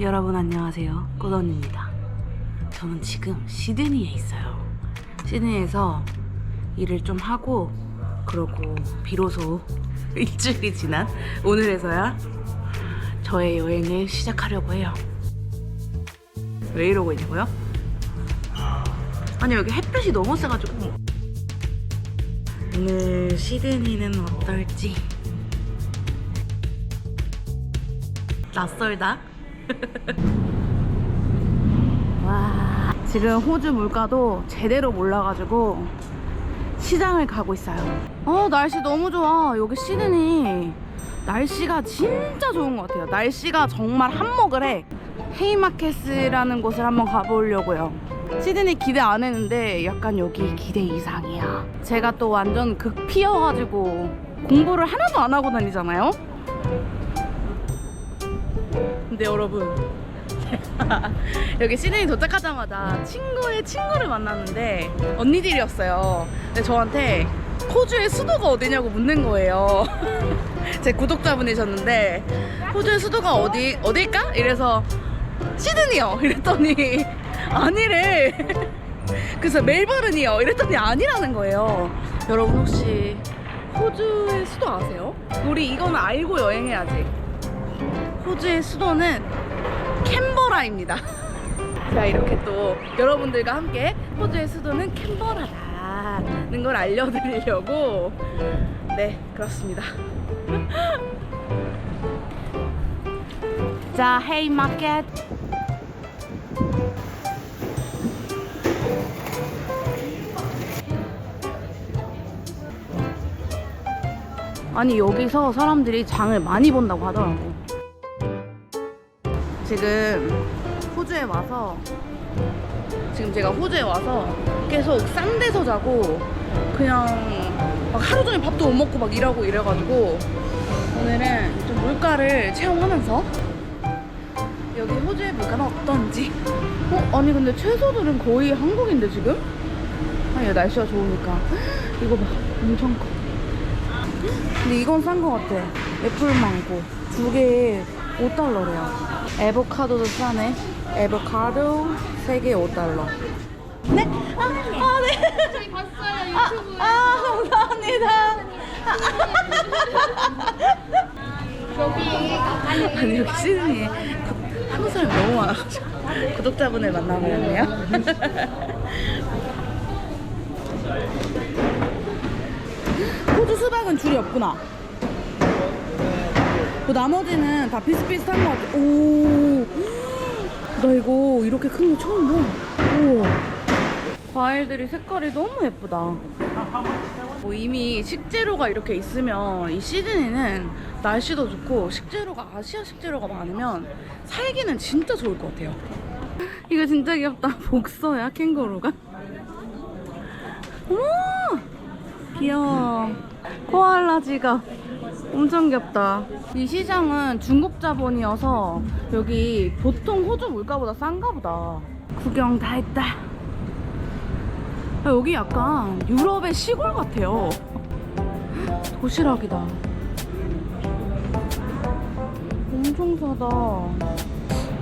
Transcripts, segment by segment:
여러분 안녕하세요. 꾸던입니다. 저는 지금 시드니에 있어요. 시드니에서 일을 좀 하고 그러고 비로소 일주일이 지난 오늘에서야 저의 여행을 시작하려고 해요. 왜 이러고 있냐고요? 아니 여기 햇볕이 너무 세가지고. 오늘 시드니는 어떨지. 낯설다 와 지금 호주 물가도 제대로 몰라가지고 시장을 가고 있어요. 어 날씨 너무 좋아. 여기 시드니 날씨가 진짜 좋은 것 같아요. 날씨가 정말 한몫을 해. 헤이마켓이라는 곳을 한번 가보려고요. 시드니 기대 안 했는데 약간 여기 기대 이상이야. 제가 또 완전 극피여가지고 공부를 하나도 안 하고 다니잖아요 근데 여러분 여기 시드니 도착하자마자 친구의 친구를 만났는데 언니들이었어요. 근데 저한테 호주의 수도가 어디냐고 묻는 거예요. 제 구독자분이셨는데 호주의 수도가 어디 어딜까? 이래서 시드니요! 이랬더니 아니래! 그래서 멜버른이요! 이랬더니 아니라는 거예요. 여러분 혹시 호주의 수도 아세요? 우리 이거는 알고 여행해야지 호주의 수도는 캔버라입니다. 제가 이렇게 또 여러분들과 함께 호주의 수도는 캔버라라는 걸 알려드리려고 네 그렇습니다. 자 헤이 마켓 아니 여기서 사람들이 장을 많이 본다고 하더라고. 지금 호주에 와서 지금 제가 호주에 와서 계속 싼 데서 자고 그냥 막 하루 종일 밥도 못 먹고 막 일하고 이래가지고 오늘은 좀 물가를 체험하면서 여기 호주의 물가는 어떤지. 어? 아니 근데 채소들은 거의 한국인데 지금? 아니 날씨가 좋으니까. 이거 봐. 엄청 커. 근데 이건 싼 거 같아. 애플망고. 두 개에 5달러래요 에보카도도 싸네. 에보카도 3개 5달러. 네? 아, 아 네. 저희 봤어요 아, 유튜브. 아, 감사합니다. 아니, 여기 구- 한국 사람이 너무 많아가지고 구독자분을 만나버렸네요. 호주 수박은 줄이 없구나. 그 나머지는 다 비슷비슷한 것 같아. 오, 나 이거 이렇게 큰 거 처음 봐. 우와. 과일들이 색깔이 너무 예쁘다. 뭐 이미 식재료가 이렇게 있으면 이 시드니는 날씨도 좋고 식재료가 아시아 식재료가 많으면 살기는 진짜 좋을 것 같아요. 이거 진짜 귀엽다. 복서야 캥거루가. 어머 귀여워. 코알라 지갑. 엄청 귀엽다. 이 시장은 중국 자본이어서 여기 보통 호주 물가보다 싼가 보다. 구경 다 했다. 아, 여기 약간 유럽의 시골 같아요. 도시락이다. 엄청 사다.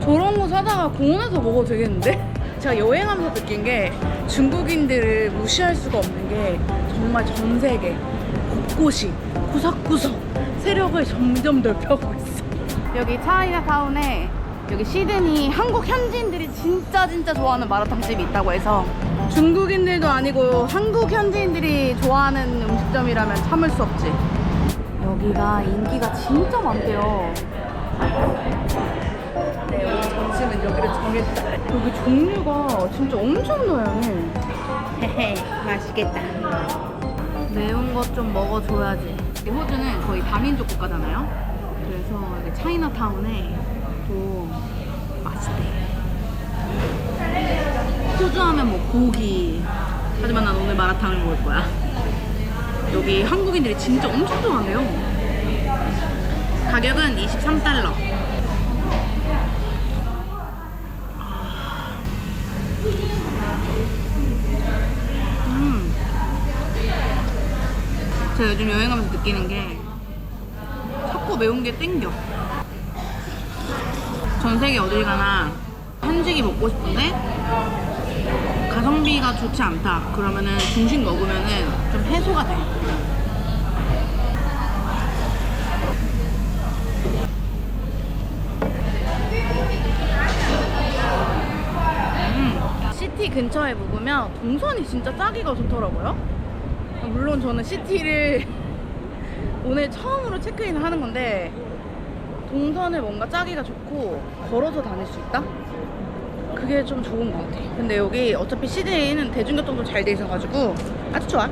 저런 거 사다가 공원에서 먹어도 되겠는데? 제가 여행하면서 느낀 게 중국인들을 무시할 수가 없는 게 정말 전 세계 곳곳이 구석구석 세력을 점점 넓혀가고 있어. 여기 차이나타운에 여기 시드니 한국 현지인들이 진짜 진짜 좋아하는 마라탕 집이 있다고 해서 중국인들도 아니고 한국 현지인들이 좋아하는 음식점이라면 참을 수 없지. 여기가 인기가 진짜 많대요. 네, 오늘 점심은 여기를 정했다. 여기 종류가 진짜 엄청 다양해. 헤헤, 맛있겠다. 매운 것 좀 먹어줘야지. 이 호주는 거의 다민족 국가잖아요. 그래서 차이나타운에 또 맛있대. 호주 하면 뭐 고기. 하지만 난 오늘 마라탕을 먹을 거야. 여기 한국인들이 진짜 엄청 좋아한대요. 가격은 23달러. 제가 요즘 여행하면서 느끼는 게 자꾸 매운 게 땡겨. 전 세계 어딜 가나 한식이 먹고 싶은데 가성비가 좋지 않다. 그러면은 중식 먹으면은 좀 해소가 돼. 음, 시티 근처에 묵으면 동선이 진짜 짜기가 좋더라고요. 물론 저는 시티를 오늘 처음으로 체크인 하는 건데 동선을 뭔가 짜기가 좋고 걸어서 다닐 수 있다? 그게 좀 좋은 것 같아. 근데 여기 어차피 시드니는 대중교통도 잘 돼 있어가지고 아주 좋아.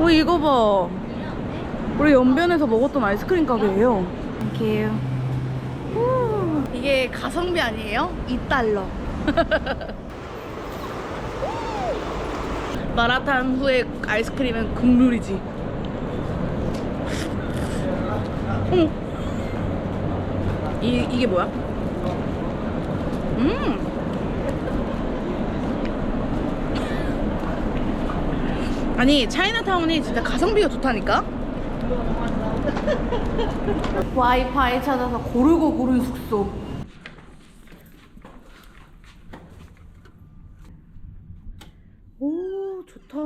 어 이거 봐. 우리 연변에서 먹었던 아이스크림 가게예요. 후, 이게 가성비 아니에요? 2달러. 마라탕 후에 아이스크림은 국룰이지. 어머. 이, 이게 뭐야? 음. 아니 차이나타운이 진짜 가성비가 좋다니까? 와이파이 찾아서 고르고 고른 숙소 오 좋다.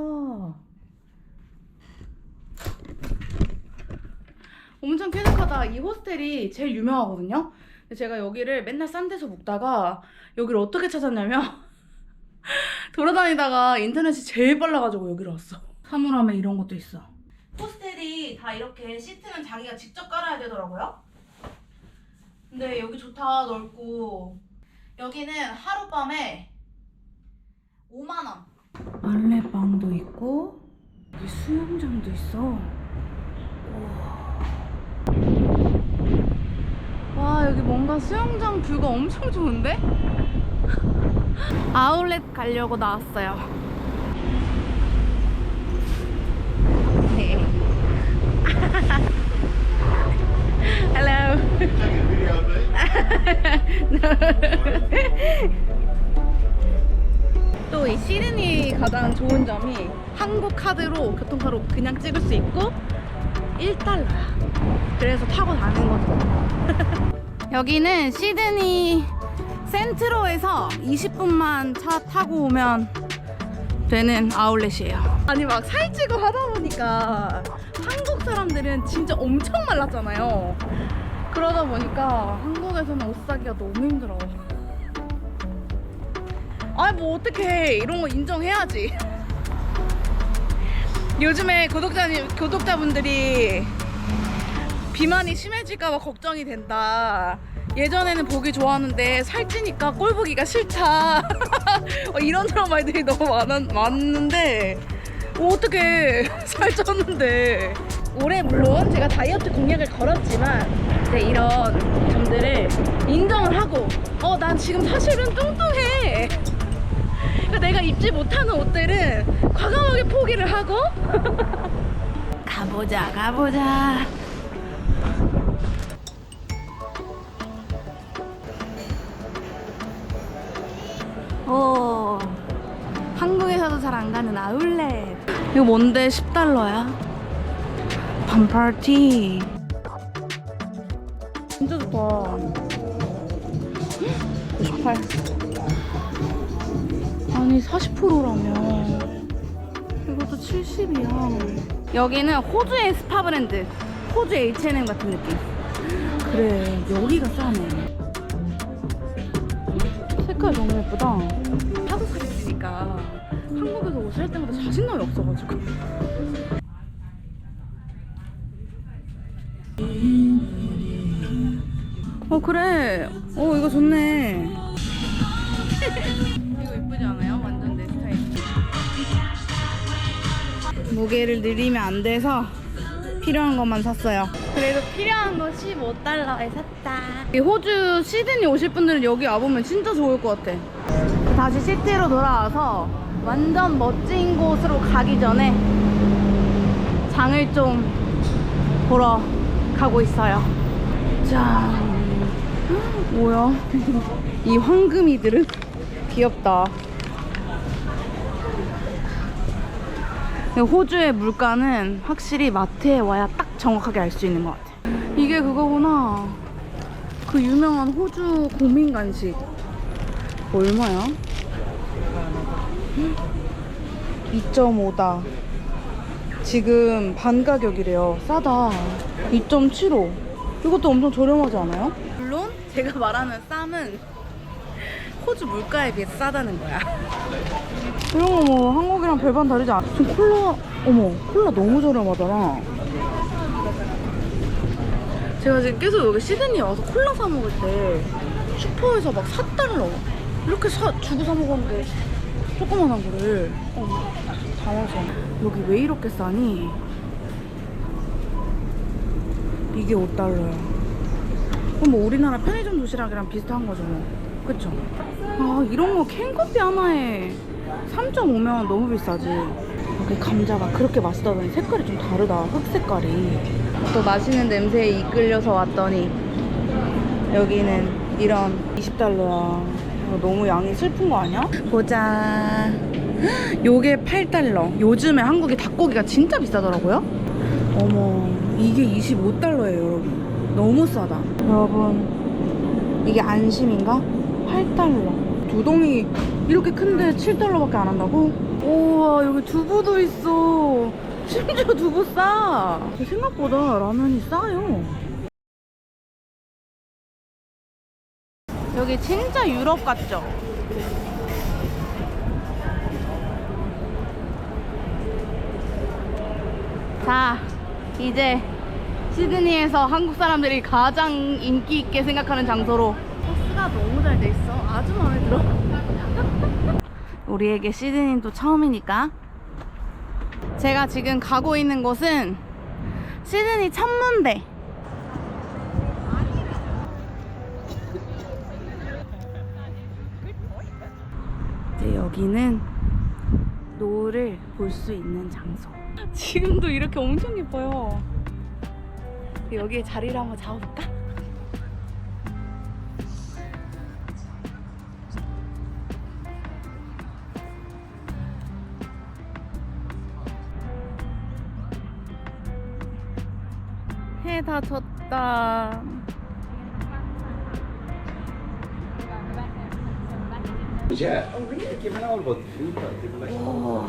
엄청 쾌적하다. 이 호스텔이 제일 유명하거든요. 제가 여기를 맨날 싼 데서 묵다가 여기를 어떻게 찾았냐면 돌아다니다가 인터넷이 제일 빨라가지고 여기로 왔어. 사물함에 이런 것도 있어. 호스텔이 다 이렇게 시트는 자기가 직접 깔아야 되더라고요. 근데 여기 좋다 넓고. 여기는 하룻밤에 5만 원 안내방도 있고 여기 수영장도 있어. 와 여기 뭔가 수영장 뷰가 엄청 좋은데? 아울렛 가려고 나왔어요 가장 좋은 점이 한국 카드로 교통카로 그냥 찍을 수 있고 1달러야. 그래서 타고 다니는 거죠. 여기는 시드니 센트로에서 20분만 차 타고 오면 되는 아울렛이에요. 아니 막 살찌고 하다 보니까 한국 사람들은 진짜 엄청 말랐잖아요. 그러다 보니까 한국에서는 옷 사기가 너무 힘들어. 아니 뭐 어떡해 이런 거 인정해야지. 요즘에 구독자님 구독자분들이 비만이 심해질까봐 걱정이 된다. 예전에는 보기 좋았는데 살찌니까 꼴 보기가 싫다. 어, 이런 그런 말들이 너무 많, 많은데 어, 어떻게 살쪘는데 올해 물론 제가 다이어트 공약을 걸었지만 이런 점들을 인정을 하고 어 난 지금 사실은 뚱뚱해. 그러니까 내가 입지 못하는 옷들은 과감하게 포기를 하고. 가보자 가보자. 오 한국에서도 잘 안 가는 아울렛. 이거 뭔데? 10달러야? 반팔티. 진짜 좋다. 98 아니 40%라면 이것도 70이야. 여기는 호주의 스파 브랜드 호주 H&M 같은 느낌. 그래 여기가 싸네. 색깔 너무 예쁘다. 하도 살있으니까 한국에서 옷을 살 때마다 자신감이 없어가지고. 어 그래. 어 이거 좋네 무게를 늘리면 안 돼서 필요한 것만 샀어요. 그래도 필요한 거 15달러에 샀다. 이 호주 시드니 오실 분들은 여기 와보면 진짜 좋을 것 같아. 다시 시티로 돌아와서 완전 멋진 곳으로 가기 전에 장을 좀 보러 가고 있어요. 짠. 뭐야? 이 황금이들은 귀엽다. 호주의 물가는 확실히 마트에 와야 딱 정확하게 알 수 있는 것 같아. 이게 그거구나. 그 유명한 호주 고민 간식 얼마야? 2.5다. 지금 반 가격이래요. 싸다. 2.75. 이것도 엄청 저렴하지 않아요? 물론 제가 말하는 쌈은 호주 물가에 비해 싸다는 거야. 이런 거 뭐 한국이랑 별반 다르지 않아. 지금 콜라, 어머, 콜라 너무 저렴하더라. 제가 지금 계속 여기 시드니 와서 콜라 사 먹을 때 슈퍼에서 막 4달러 이렇게 사, 주고 사 먹었는데 조그만한 거를 어, 담아서 여기 왜 이렇게 싸니? 이게 5달러야 그럼 뭐 우리나라 편의점 도시락이랑 비슷한 거죠 뭐 그쵸? 아 이런 거 캔커피 하나에 3.5면 너무 비싸지. 여기 감자가 그렇게 맛있다더니 색깔이 좀 다르다 흙 색깔이. 또 맛있는 냄새에 이끌려서 왔더니 여기는 이런 20달러야. 이거 너무 양이 슬픈 거 아니야? 보자. 요게 8달러. 요즘에 한국에 닭고기가 진짜 비싸더라고요? 어머 이게 25달러예요 여러분. 너무 싸다. 여러분 이게 안심인가? 8달러 두 동이 이렇게 큰데 7달러밖에 안 한다고? 우와 여기 두부도 있어 심지어 두부 싸 생각보다 라면이 싸요 여기 진짜 유럽 같죠? 자 이제 시드니에서 한국 사람들이 가장 인기 있게 생각하는 장소로 버스가 너무 잘 돼 있어. 아주 마음에 들어. 우리에게 시드니는 또 처음이니까. 제가 지금 가고 있는 곳은 시드니 천문대. 이제 여기는 노을을 볼 수 있는 장소. 지금도 이렇게 엄청 예뻐요. 여기에 자리를 한번 잡아볼까? 해 다 졌다. 오,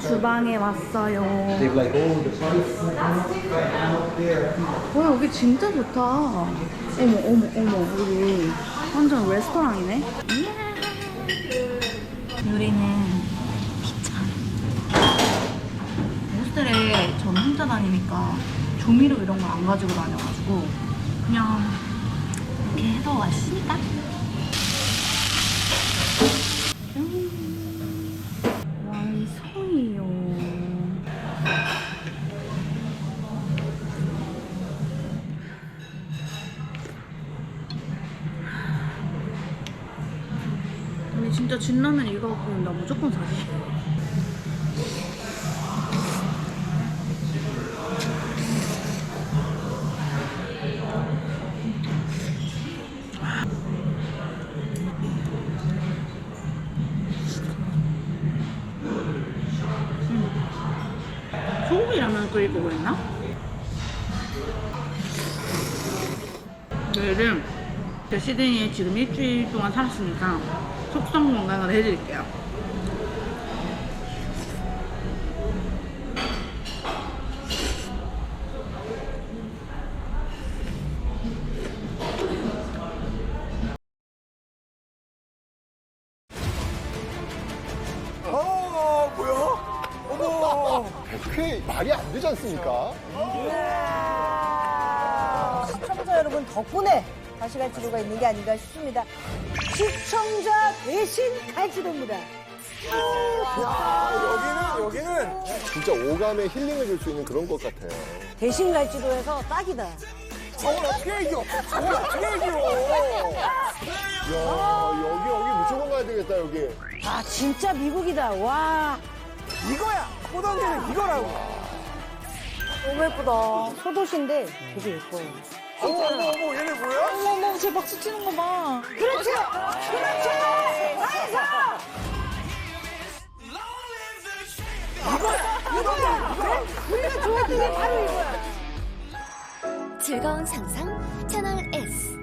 주방에 왔어요. oh. 와 여기 진짜 좋다. 어머 어머 어머 여기 완전 레스토랑이네. 요리는 귀찮. 호스텔에 전 혼자 다니니까 조미료 이런 걸 안 가지고 다녀가지고 그냥 이렇게 해서 왔으니까. 완성이요. 아니 진짜 진라면 이거 갖고 나 무조건 사지. 끓일 거고 있나? 내일은 저 시드니에 지금 일주일 동안 살았으니까 속성 건강을 해드릴게요. 다시 갈지도가 있는 게 아닌가 싶습니다. 시청자 대신 갈지도입니다. 야, 여기는, 여기는 진짜 오감에 힐링을 줄 수 있는 그런 것 같아요. 대신 갈지도에서 딱이다. 저걸 어떻게 이겨? 저걸 어떻게 이겨? 야, 여기, 여기 무조건 가야 되겠다, 여기. 아 진짜 미국이다. 와 이거야! 호당제는 이거라고. 너무 예쁘다. 소도시인데 되게 예뻐요. 어머, 어머, 어머, 얘네 뭐야? 어머 제 박수 치는 거 봐. 그렇죠. 그렇죠. 나이스. 이거야. 이거야. 우리가 좋아하는 게 바로 이거야. 즐거운 상상 채널 S